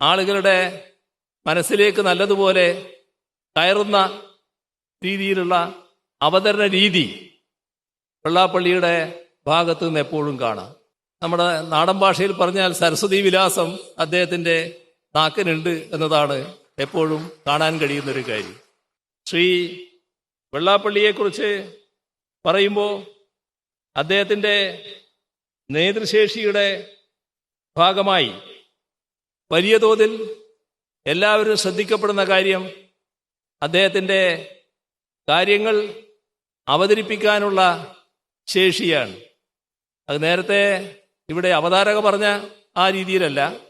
ആളുകളുടെ മനസ്സിലേക്ക് നല്ലതുപോലെ കയറുന്ന രീതിയിലുള്ള അവതരണ രീതി വെള്ളാപ്പള്ളിയുടെ ഭാഗത്തു നിന്ന് എപ്പോഴും കാണാം. നമ്മുടെ നാടൻ ഭാഷയിൽ പറഞ്ഞാൽ സരസ്വതി വിലാസം അദ്ദേഹത്തിന്റെ നാക്കിനുണ്ട് എന്നതാണ് എപ്പോഴും കാണാൻ കഴിയുന്ന ഒരു കാര്യം. ശ്രീ വെള്ളാപ്പള്ളിയെക്കുറിച്ച് പറയുമ്പോൾ അദ്ദേഹത്തിന്റെ നേതൃശേഷിയുടെ ഭാഗമായി വലിയ തോതിൽ എല്ലാവരും ശ്രദ്ധിക്കപ്പെടുന്ന കാര്യം അദ്ദേഹത്തിന്റെ കാര്യങ്ങൾ അവതരിപ്പിക്കാനുള്ള ശേഷിയാണ്. അത് നേരത്തെ ഇവിടെ അവതാരക പറഞ്ഞ ആ രീതിയിലല്ല.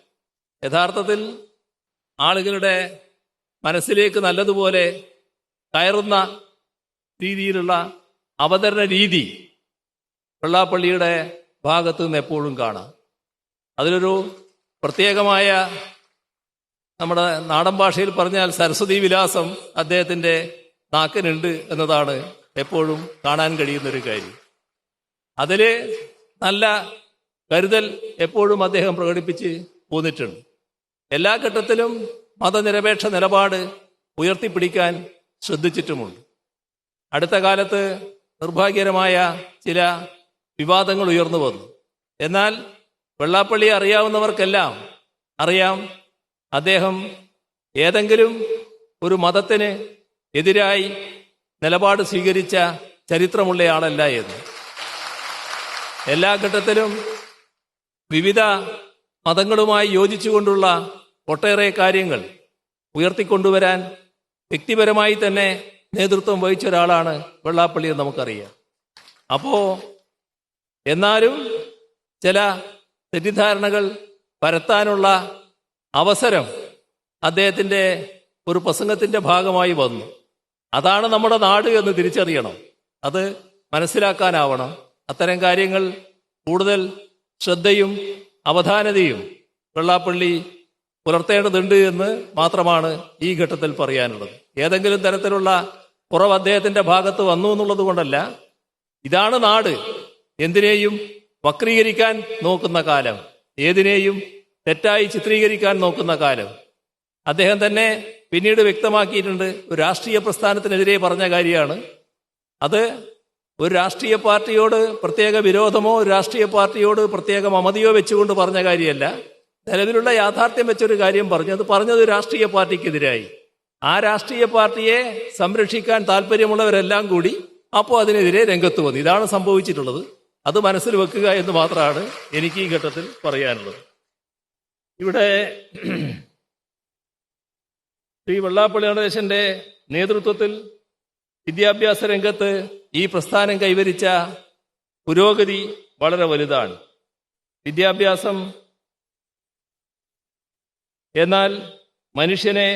യഥാർത്ഥത്തിൽ ആളുകളുടെ മനസ്സിലേക്ക് നല്ലതുപോലെ കയറുന്ന രീതിയിലുള്ള അവതരണ രീതി വെള്ളാപ്പള്ളിയുടെ ഭാഗത്തു നിന്ന് എപ്പോഴും കാണാം. അതിലൊരു പ്രത്യേകമായ നമ്മുടെ നാടൻ ഭാഷയിൽ പറഞ്ഞാൽ സരസ്വതി വിലാസം അദ്ദേഹത്തിന്റെ നാക്കിനുണ്ട് എന്നതാണ് എപ്പോഴും കാണാൻ കഴിയുന്ന ഒരു കാര്യം. അതിൽ നല്ല കരുതൽ എപ്പോഴും അദ്ദേഹം പ്രകടിപ്പിച്ച് പോന്നിട്ടുണ്ട്. എല്ലാ ഘട്ടത്തിലും മതനിരപേക്ഷ നിലപാട് ഉയർത്തിപ്പിടിക്കാൻ ശ്രദ്ധിച്ചിട്ടുമുണ്ട്. അടുത്ത കാലത്ത് നിർഭാഗ്യകരമായ ചില വിവാദങ്ങൾ ഉയർന്നു വന്നു. എന്നാൽ വെള്ളാപ്പള്ളി അറിയാവുന്നവർക്കെല്ലാം അറിയാം. അദ്ദേഹം ഏതെങ്കിലും ഒരു മതത്തിന് എതിരായി നിലപാട് സ്വീകരിച്ച ചരിത്രമുള്ളയാളല്ല എന്ന്. എല്ലാ ഘട്ടത്തിലും വിവിധ മതങ്ങളുമായി യോജിച്ചുകൊണ്ടുള്ള ഒട്ടേറെ കാര്യങ്ങൾ ഉയർത്തിക്കൊണ്ടുവരാൻ വ്യക്തിപരമായി തന്നെ നേതൃത്വം വഹിച്ച ഒരാളാണ് വെള്ളാപ്പള്ളി എന്ന് നമുക്കറിയാം. അപ്പോ എന്നാലും ചില തെറ്റിദ്ധാരണകൾ പരത്താനുള്ള അവസരം അദ്ദേഹത്തിന്റെ ഒരു പ്രസംഗത്തിന്റെ ഭാഗമായി വന്നു. അതാണ് നമ്മുടെ നാട് എന്ന് തിരിച്ചറിയണം. അത് മനസ്സിലാക്കാനാവണം. അത്തരം കാര്യങ്ങൾ കൂടുതൽ ശ്രദ്ധയും അവധാനതയും വെള്ളാപ്പള്ളി പുലർത്തേണ്ടതുണ്ട് എന്ന് മാത്രമാണ് ഈ ഘട്ടത്തിൽ പറയാനുള്ളത്. ഏതെങ്കിലും തരത്തിലുള്ള കുറവ് അദ്ദേഹത്തിന്റെ ഭാഗത്ത് വന്നു എന്നുള്ളത് കൊണ്ടല്ല. ഇതാണ് നാട്. എന്തിനേയും വക്രീകരിക്കാൻ നോക്കുന്ന കാലം. ഏതിനെയും തെറ്റായി ചിത്രീകരിക്കാൻ നോക്കുന്ന കാലം. അദ്ദേഹം തന്നെ പിന്നീട് വ്യക്തമാക്കിയിട്ടുണ്ട് ഒരു രാഷ്ട്രീയ പ്രസ്ഥാനത്തിനെതിരെ പറഞ്ഞ കാര്യമാണ്. അത് ഒരു രാഷ്ട്രീയ പാർട്ടിയോട് പ്രത്യേക വിരോധമോ ഒരു രാഷ്ട്രീയ പാർട്ടിയോട് പ്രത്യേക മമതയോ വെച്ചുകൊണ്ട് പറഞ്ഞ കാര്യമല്ല. നിലവിലുള്ള യാഥാർത്ഥ്യം വെച്ചൊരു കാര്യം പറഞ്ഞു. അത് പറഞ്ഞത് രാഷ്ട്രീയ പാർട്ടിക്കെതിരായി. ആ രാഷ്ട്രീയ പാർട്ടിയെ സംരക്ഷിക്കാൻ താല്പര്യമുള്ളവരെല്ലാം കൂടി അപ്പോൾ അതിനെതിരെ രംഗത്ത് വന്നു. ഇതാണ് സംഭവിച്ചിട്ടുള്ളത്. അത് മനസ്സിൽ വെക്കുക എന്ന് മാത്രമാണ് എനിക്ക് ഈ ഘട്ടത്തിൽ പറയാനുള്ളത്. ഇവിടെ ശ്രീ വെള്ളാപ്പള്ളി നടേശന്റെ നേതൃത്വത്തിൽ വിദ്യാഭ്യാസ രംഗത്ത് ഈ പ്രസ്ഥാനം കൈവരിച്ച പുരോഗതി വളരെ വലുതാണ്. വിദ്യാഭ്യാസം എന്നാൽ മനുഷ്യനെ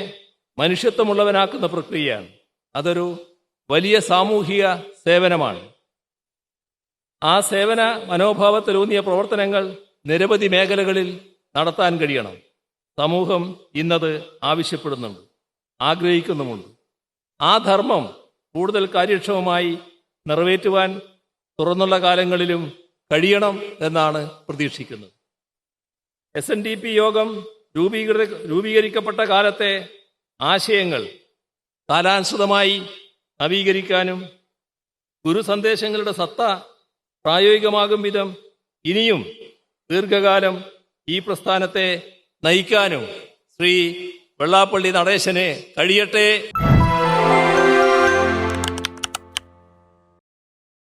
മനുഷ്യത്വമുള്ളവനാക്കുന്ന പ്രക്രിയയാണ്. അതൊരു വലിയ സാമൂഹിക സേവനമാണ്. ആ സേവന മനോഭാവത്തിലൂന്നിയ പ്രവർത്തനങ്ങൾ നിരവധി മേഖലകളിൽ നടത്താൻ കഴിയണം. സമൂഹം ഇന്നത് ആവശ്യപ്പെടുന്നുണ്ട് ആഗ്രഹിക്കുന്നുമുണ്ട്. ആ ധർമ്മം കൂടുതൽ കാര്യക്ഷമമായി നിറവേറ്റുവാൻ തുറന്നുള്ള കാലങ്ങളിലും കഴിയണം എന്നാണ് പ്രതീക്ഷിക്കുന്നത്. എസ് എൻ ഡി പി യോഗം രൂപീകൃത രൂപീകരിക്കപ്പെട്ട കാലത്തെ ആശയങ്ങൾ കാലാനുസൃതമായി നവീകരിക്കാനും ഗുരു സന്ദേശങ്ങളുടെ സത്ത പ്രായോഗികമാകും വിധം ഇനിയും ദീർഘകാലം ഈ പ്രസ്ഥാനത്തെ നയിക്കാനും ശ്രീ വെള്ളാപ്പള്ളി നടേശന് കഴിയട്ടെ.